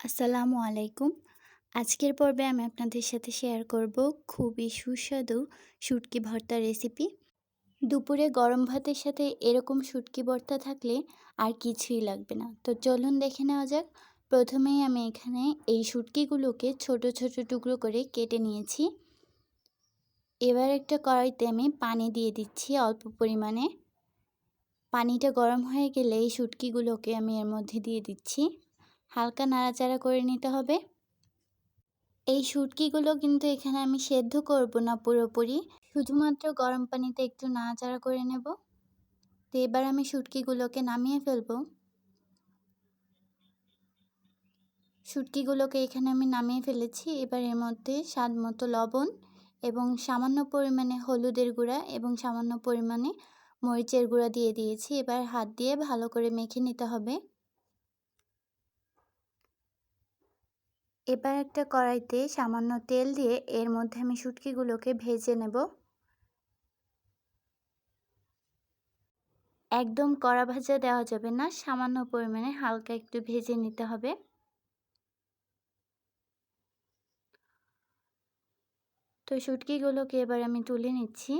আসসালামু আলাইকুম। আজকের পর্বে আমি আপনাদের সাথে শেয়ার করব খুবই সুস্বাদু শুটকি ভর্তা রেসিপি দুপুরে গরম ভাতের সাথে এরকম শুটকি ভর্তা থাকলে আর কিছুই লাগবে না। তো চলুন দেখে নেওয়া যাক। প্রথমেই আমি এখানে এই শুটকিগুলোকে ছোট ছোট টুকরো করে কেটে নিয়েছি। এবার একটা কড়াইতে আমি পানি দিয়ে দিচ্ছি অল্প পরিমাণে। পানিটা গরম হয়ে গেলে এই শুটকিগুলোকে আমি এর মধ্যে দিয়ে দিচ্ছি। হালকা নাড়াচাড়া করে নিতে হবে। এই শুটকিগুলো কিন্তু এখানে আমি সেদ্ধ করব না পুরোপুরি। শুধুমাত্র গরম পানিতে একটু নাড়াচাড়া করে নেব। তো এবার আমি শুটকিগুলোকে নামিয়ে ফেলব। শুটকিগুলোকে এখানে আমি নামিয়ে ফেলেছি। এবার এর মধ্যে স্বাদ মতো লবণ এবং সামান্য পরিমাণে হলুদের গুঁড়া এবং সামান্য পরিমাণে মরিচের গুঁড়া দিয়ে দিয়েছি। এবার হাত দিয়ে ভালো করে মেখে নিতে হবে। এবার একটা কড়াইতে সামান্য তেল দিয়ে এর মধ্যে আমি শুটকিগুলোকে ভেজে নেব। একদম কড়া ভাজা দেওয়া যাবে না, সামান্য পরিমাণে হালকা একটু ভেজে নিতে হবে। তো শুটকিগুলোকে এবার আমি তুলে নিচ্ছি।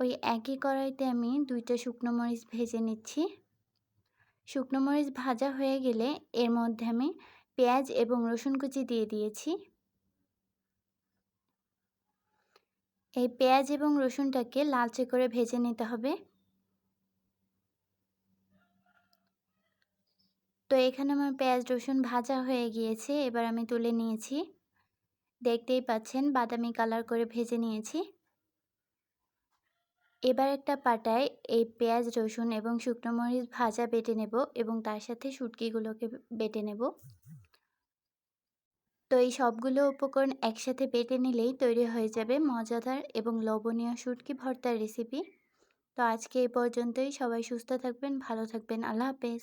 ওই একই কড়াইতে আমি দুইটা শুকনো মরিচ ভেজে নিচ্ছি। শুকনো মরিচ ভাজা হয়ে গেলে এর মধ্যে আমি পেঁয়াজ এবং রসুন কুচি দিয়ে দিয়েছি। এই পেঁয়াজ এবং রসুনটাকে লালচে করে ভেজে নিতে হবে। তো এখানে আমার পেঁয়াজ, রসুন ভাজা হয়ে গিয়েছে, এবার আমি তুলে নিয়েছি। দেখতেই পাচ্ছেন, বাদামি কালার করে ভেজে নিয়েছি। এবার একটা পাটায় এই পেঁয়াজ, রসুন এবং শুকনো মরিচ ভাজা বেটে নেব এবং তার সাথে শুটকিগুলোকে বেটে নেব। তো এই সবগুলো উপকরণ একসাথে বেটে নিলেই তৈরি হয়ে যাবে মজাদার এবং লবণীয় শুটকি ভর্তার রেসিপি তো আজকে এই পর্যন্তই। সবাই সুস্থ থাকবেন, ভালো থাকবেন। আল্লাহ হাফেজ।